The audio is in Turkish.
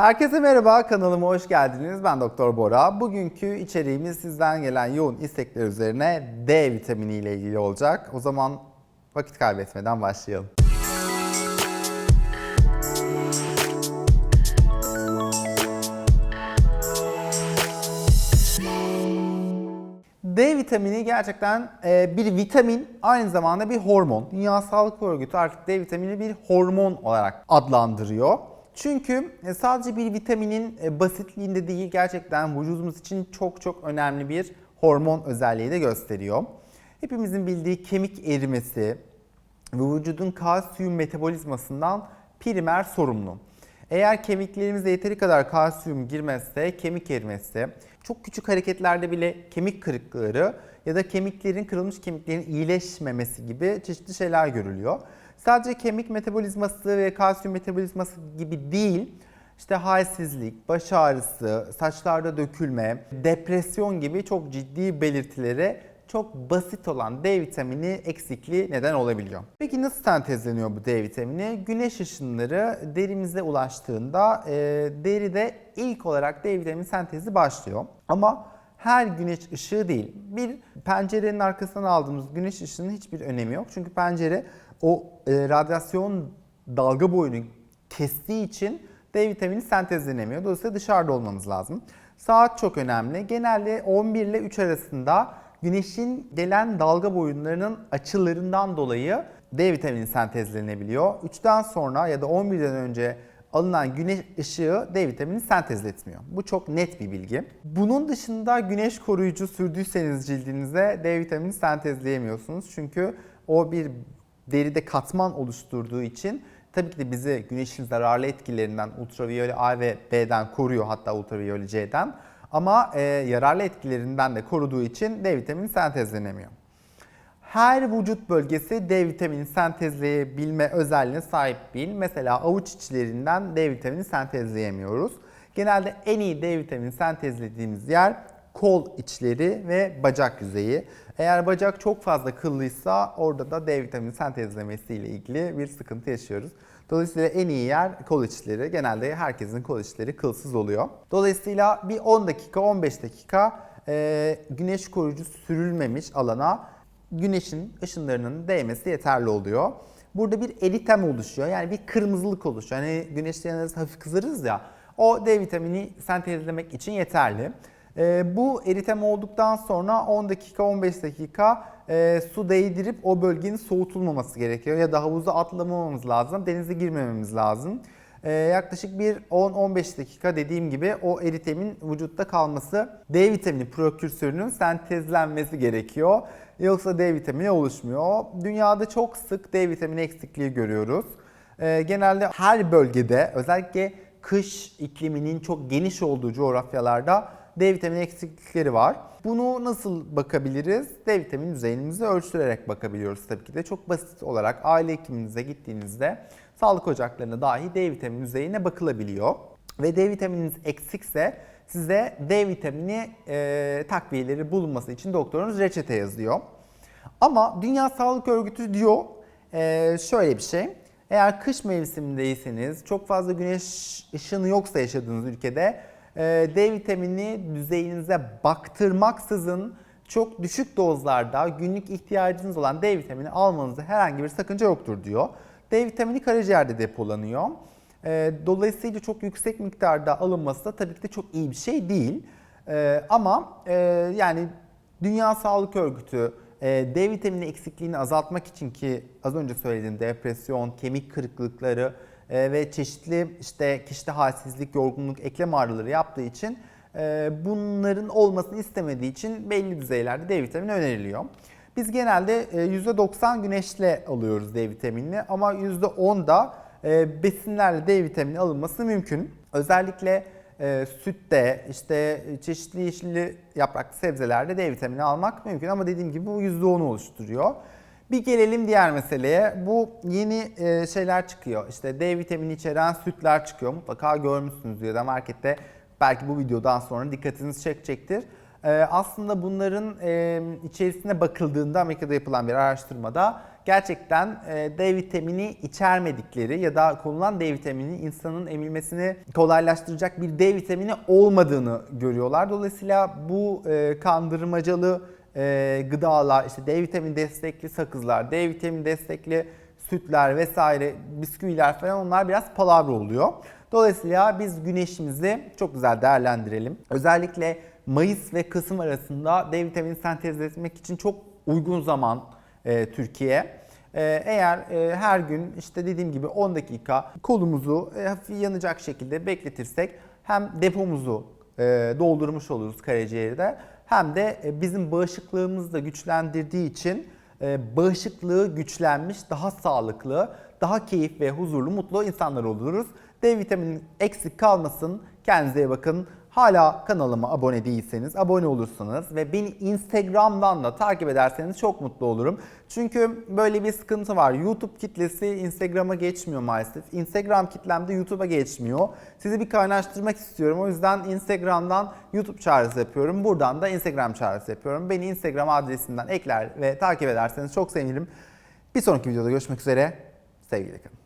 Herkese merhaba, kanalıma hoş geldiniz. Ben Doktor Bora. Bugünkü içeriğimiz sizden gelen yoğun istekler üzerine D vitamini ile ilgili olacak. O zaman vakit kaybetmeden başlayalım. D vitamini gerçekten e, bir vitamin, aynı zamanda bir hormon. Dünya Sağlık Örgütü artık D vitamini bir hormon olarak adlandırıyor. Çünkü e, sadece bir vitaminin e, basitliğinde değil, gerçekten vücudumuz için çok çok önemli bir hormon özelliği de gösteriyor. Hepimizin bildiği kemik erimesi ve vücudun kalsiyum metabolizmasından primer sorumlu. Eğer kemiklerimize yeteri kadar kalsiyum girmezse kemik erimesi, çok küçük hareketlerde bile kemik kırıkları ya da kemiklerin kırılmış kemiklerin iyileşmemesi gibi çeşitli şeyler görülüyor. Sadece kemik metabolizması ve kalsiyum metabolizması gibi değil, işte halsizlik, baş ağrısı, saçlarda dökülme, depresyon gibi çok ciddi belirtilere çok basit olan D vitamini eksikliği neden olabiliyor. Peki nasıl sentezleniyor bu D vitamini? Güneş ışınları derimize ulaştığında e, deride ilk olarak D vitamini sentezi başlıyor. Ama her güneş ışığı değil. Bir pencerenin arkasından aldığımız güneş ışığının hiçbir önemi yok. Çünkü pencere o e, radyasyon dalga boyunu kestiği için D vitamini sentezlenemiyor. Dolayısıyla dışarıda olmamız lazım. Saat çok önemli. Genelde 11 ile 3 arasında güneşin gelen dalga boyunlarının açılarından dolayı D vitamini sentezlenebiliyor. 3'ten sonra ya da 11'den önce alınan güneş ışığı D vitamini sentezletmiyor. Bu çok net bir bilgi. Bunun dışında güneş koruyucu sürdüyseniz cildinize D vitamini sentezleyemiyorsunuz. Çünkü o bir deride katman oluşturduğu için tabii ki de bizi güneşin zararlı etkilerinden ultraviyole A ve B'den koruyor hatta ultraviyole C'den. Ama e, yararlı etkilerinden de koruduğu için D vitamini sentezlenemiyor. Her vücut bölgesi D vitamini sentezleyebilme özelliğine sahip değil. Mesela avuç içlerinden D vitamini sentezleyemiyoruz. Genelde en iyi D vitamini sentezlediğimiz yer kol içleri ve bacak yüzeyi. Eğer bacak çok fazla kıllıysa orada da D vitamini sentezlemesi ile ilgili bir sıkıntı yaşıyoruz. Dolayısıyla en iyi yer kol içleri. Genelde herkesin kol içleri kılsız oluyor. Dolayısıyla bir 10 dakika 15 dakika e, güneş koruyucu sürülmemiş alana güneşin ışınlarının değmesi yeterli oluyor. Burada bir eritem oluşuyor. Yani bir kırmızılık oluşuyor. Hani güneşte yanarız hafif kızarız ya. O D vitamini sentezlemek için yeterli. E, bu eritem olduktan sonra 10 dakika 15 dakika e, su değdirip o bölgenin soğutulmaması gerekiyor. Ya da havuza atlamamamız lazım, denize girmememiz lazım. E, yaklaşık bir 10-15 dakika dediğim gibi o eritemin vücutta kalması, D vitamini prokürsörünün sentezlenmesi gerekiyor. Yoksa D vitamini oluşmuyor. Dünyada çok sık D vitamini eksikliği görüyoruz. E, genelde her bölgede özellikle kış ikliminin çok geniş olduğu coğrafyalarda D vitamini eksiklikleri var. Bunu nasıl bakabiliriz? D vitamini düzeyimizi ölçtürerek bakabiliyoruz tabii ki de. Çok basit olarak aile hekiminize gittiğinizde sağlık ocaklarına dahi D vitamini düzeyine bakılabiliyor. Ve D vitamininiz eksikse size D vitamini e, takviyeleri bulunması için doktorunuz reçete yazıyor. Ama Dünya Sağlık Örgütü diyor e, şöyle bir şey. Eğer kış mevsimindeyseniz, çok fazla güneş ışını yoksa yaşadığınız ülkede D vitamini düzeyinize baktırmaksızın çok düşük dozlarda günlük ihtiyacınız olan D vitamini almanızda herhangi bir sakınca yoktur diyor. D vitamini karaciğerde depolanıyor. E, dolayısıyla çok yüksek miktarda alınması da tabii ki de çok iyi bir şey değil. E, ama yani Dünya Sağlık Örgütü D vitamini eksikliğini azaltmak için ki az önce söylediğim depresyon, kemik kırıklıkları ve çeşitli işte kişide halsizlik, yorgunluk, eklem ağrıları yaptığı için bunların olmasını istemediği için belli düzeylerde D vitamini öneriliyor. Biz genelde %90 güneşle alıyoruz D vitaminini ama %10 da besinlerle D vitamini alınması mümkün. Özellikle e, sütte, işte çeşitli yeşilli yapraklı sebzelerde D vitamini almak mümkün ama dediğim gibi bu %10'u oluşturuyor. Bir gelelim diğer meseleye. Bu yeni e, şeyler çıkıyor. İşte D vitamini içeren sütler çıkıyor. Mutlaka görmüşsünüz ya da markette belki bu videodan sonra dikkatinizi çekecektir. Ee, aslında bunların e, içerisine bakıldığında Amerika'da yapılan bir araştırmada gerçekten e, D vitamini içermedikleri ya da konulan D vitamini insanın emilmesini kolaylaştıracak bir D vitamini olmadığını görüyorlar. Dolayısıyla bu e, kandırmacalı e, gıdalar, işte D vitamini destekli sakızlar, D vitamini destekli sütler vesaire, bisküviler falan onlar biraz palavra oluyor. Dolayısıyla biz güneşimizi çok güzel değerlendirelim. Özellikle Mayıs ve Kasım arasında D vitamini sentez etmek için çok uygun zaman e, Türkiye. E, eğer e, her gün işte dediğim gibi 10 dakika kolumuzu e, hafif yanacak şekilde bekletirsek hem depomuzu e, doldurmuş oluruz karaciğerde hem de e, bizim bağışıklığımızı da güçlendirdiği için e, bağışıklığı güçlenmiş, daha sağlıklı, daha keyif ve huzurlu, mutlu insanlar oluruz. D vitamini eksik kalmasın. Kendinize iyi bakın. Hala kanalıma abone değilseniz abone olursanız ve beni Instagram'dan da takip ederseniz çok mutlu olurum. Çünkü böyle bir sıkıntı var. YouTube kitlesi Instagram'a geçmiyor maalesef. Instagram kitlem de YouTube'a geçmiyor. Sizi bir kaynaştırmak istiyorum. O yüzden Instagram'dan YouTube çağrısı yapıyorum. Buradan da Instagram çağrısı yapıyorum. Beni Instagram adresinden ekler ve takip ederseniz çok sevinirim. Bir sonraki videoda görüşmek üzere. Sevgiyle kalın.